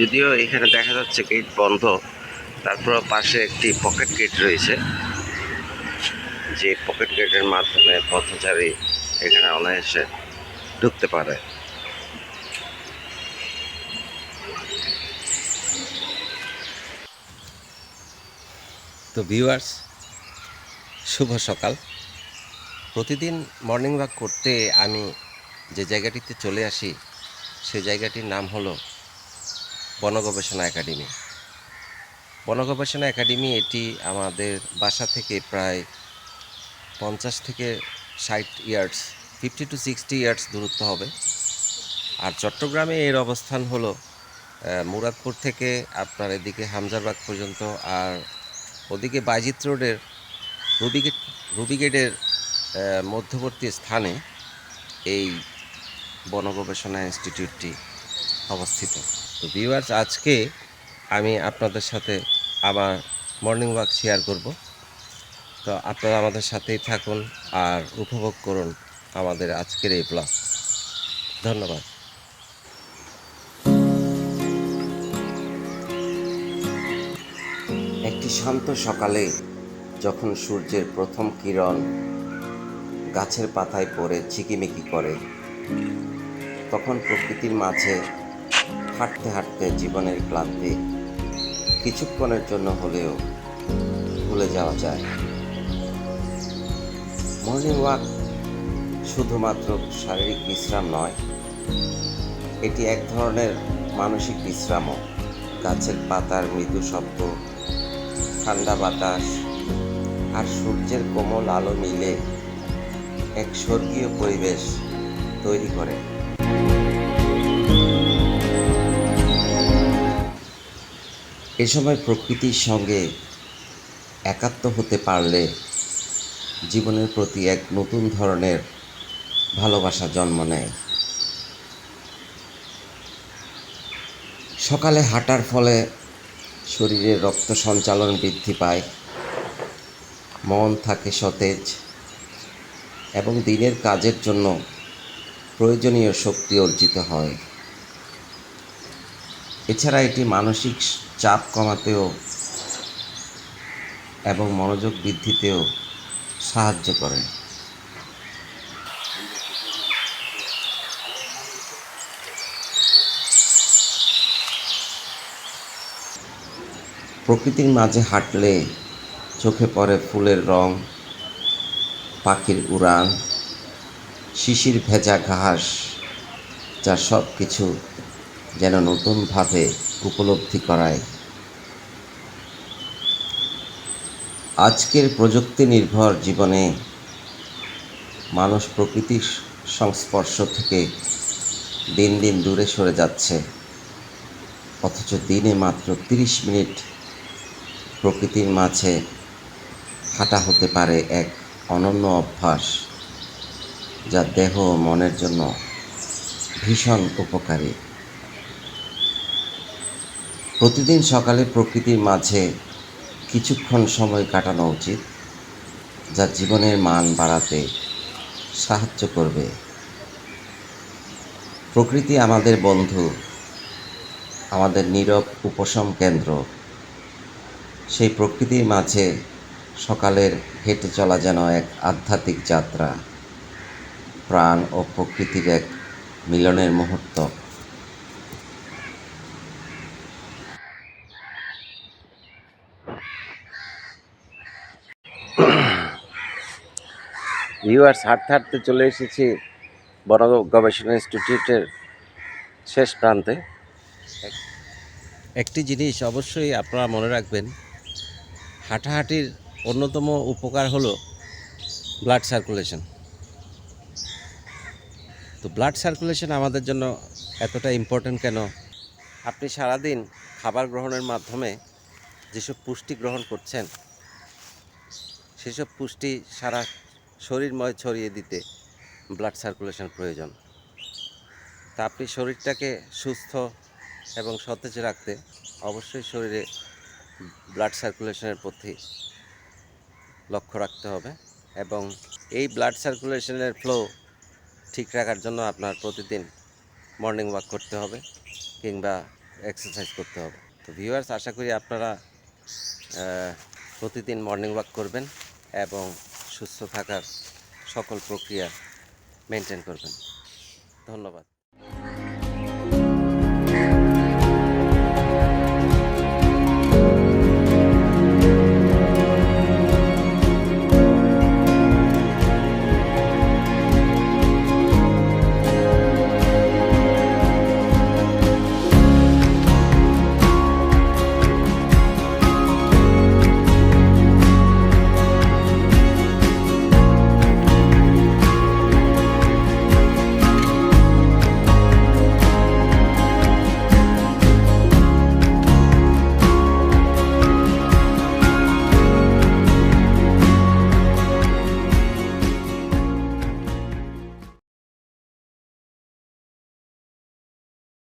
যদিও এখানে দেখা যাচ্ছে গেট বন্ধ, তারপর পাশে একটি পকেট গেট রয়েছে, যে পকেট গেটের মাধ্যমে পথচারী এখানে অনায়াসে ঢুকতে পারে। তো ভিউয়ার্স শুভ সকাল। প্রতিদিন মর্নিং ওয়াক করতে আমি যে জায়গাটিতে চলে আসি সেই জায়গাটির নাম হলো বনগবেষণা একাডেমি। বনগবেষণা একাডেমি এটি আমাদের বাসা থেকে প্রায় পঞ্চাশ থেকে ষাট years, fifty to sixty years দূরত্ব হবে। আর চট্টগ্রামে এর অবস্থান হলো মুরাদপুর থেকে আপনার এদিকে হামজারবাগ পর্যন্ত, আর ওদিকে বাইজিত রোডের রুবিগেট রুবিগেটের মধ্যবর্তী স্থানে এই বনগবেষণা ইনস্টিটিউটটি অবস্থিত। তো ভিউয়ার্স আজকে আমি আপনাদের সাথে আমার মর্নিং ওয়াক শেয়ার করব। তো আপনারা আমাদের সাথেই থাকুন আর উপভোগ করুন আমাদের আজকের এই ব্লগ ধন্যবাদ। একটি শান্ত সকালে যখন সূর্যের প্রথম কিরণ গাছের পাতায় পড়ে চিকিমিকি করে, তখন প্রকৃতির মাঝে হাঁটতে হাঁটতে জীবনের ক্লান্তি কিছুক্ষণের জন্য হলেও ভুলে যাওয়া যায়। মর্নিং ওয়াক শুধুমাত্র শারীরিক বিশ্রাম নয়, এটি এক ধরনের মানসিক বিশ্রামও। গাছের পাতার মৃদু শব্দ, ঠান্ডা বাতাস আর সূর্যের কোমল আলো মিলে এক স্বর্গীয় পরিবেশ তৈরি করে। এ সময় প্রকৃতির সঙ্গে একাত্ম হতে পারলে জীবনের প্রতি এক নতুন ধরনের ভালোবাসা জন্ম নেয়। সকালে হাঁটার ফলে শরীরে রক্ত সঞ্চালন বৃদ্ধি পায়, মন থাকে সতেজ এবং দিনের কাজের জন্য প্রয়োজনীয় শক্তি অর্জিত হয়। এছাড়া এটি মানসিক চাপ কমাতেও এবং মনোযোগ বৃদ্ধিতেও সাহায্য করে। প্রকৃতির মাঝে হাঁটলে চোখে পড়ে ফুলের রং, পাখির উড়ান, শিশির ভেজা ঘাস, যা সব কিছু যেন নতুনভাবে উপলব্ধি করায়। আজকের প্রযুক্তি নির্ভর জীবনে মানুষ প্রকৃতির সংস্পর্শ থেকে দিন দিন দূরে সরে যাচ্ছে। অথচ দিনে মাত্র তিরিশ মিনিট প্রকৃতির মাঝে হাঁটা হতে পারে এক অনন্য অভ্যাস, যা দেহ ও মনের জন্য ভীষণ উপকারী। প্রতিদিন সকালে প্রকৃতির মাঝে কিছুক্ষণ সময় কাটানো উচিত, যা জীবনের মান বাড়াতে সাহায্য করবে। প্রকৃতি আমাদের বন্ধু, আমাদের নীরব উপশম কেন্দ্র। সেই প্রকৃতির মাঝে সকালের হেঁটে চলা যেন এক আধ্যাত্মিক যাত্রা, প্রাণ ও প্রকৃতির এক মিলনের মুহূর্ত। ভিউয়ার্স হাঁটতে হাঁটতে চলে এসেছি বন গবেষণা ইনস্টিটিউটের শেষ প্রান্তে। একটি জিনিস অবশ্যই আপনারা মনে রাখবেন, হাঁটাহাঁটির অন্যতম উপকার হলো ব্লাড সার্কুলেশন তো ব্লাড সার্কুলেশন আমাদের জন্য এতটা ইম্পর্ট্যান্ট কেন? আপনি সারাদিন খাবার গ্রহণের মাধ্যমে যেসব পুষ্টি গ্রহণ করছেন সেসব পুষ্টি সারা শরীরময় ছড়িয়ে দিতে ব্লাড সার্কুলেশন প্রয়োজন। তা আপনি শরীরটাকে সুস্থ এবং সতেজ রাখতে অবশ্যই শরীরে ব্লাড সার্কুলেশনের প্রতি লক্ষ্য রাখতে হবে এবং এই ব্লাড সার্কুলেশনের ফ্লো ঠিক রাখার জন্য আপনার প্রতিদিন মর্নিং ওয়াক করতে হবে কিংবা এক্সারসাইজ করতে হবে। তো ভিউয়ার্স আশা করি আপনারা প্রতিদিন মর্নিং ওয়াক করবেন। এবং সুস্থ থাকার সকল প্রক্রিয়া মেনটেন করবেন। ধন্যবাদ।